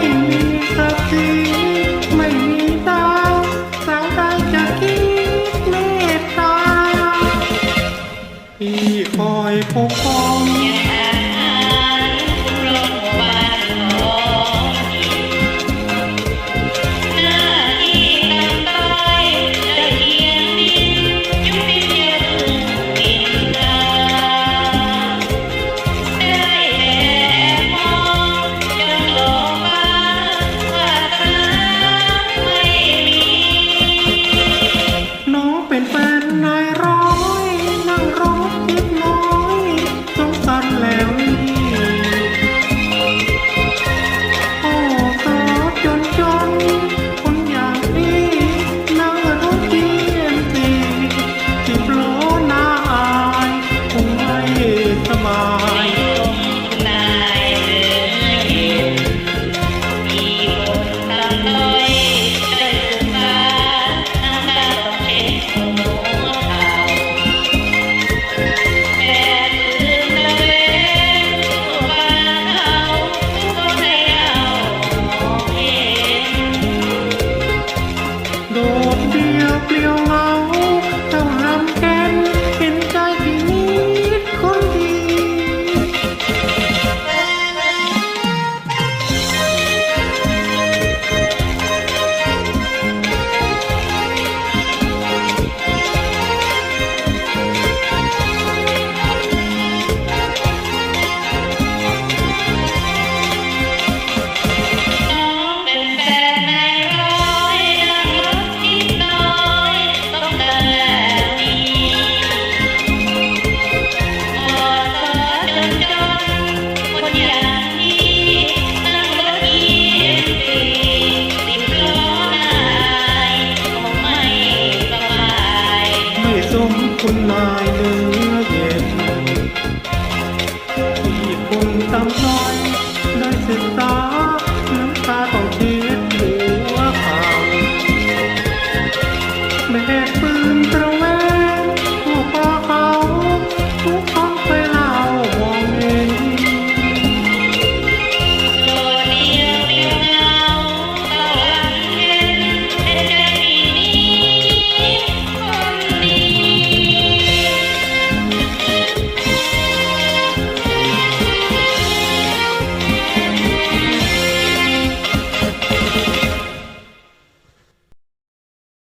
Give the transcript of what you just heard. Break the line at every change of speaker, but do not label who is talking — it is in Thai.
มีสักทีไม่มีตาสาวใดจะคิดเมตตาพี่คอยปก
Bye.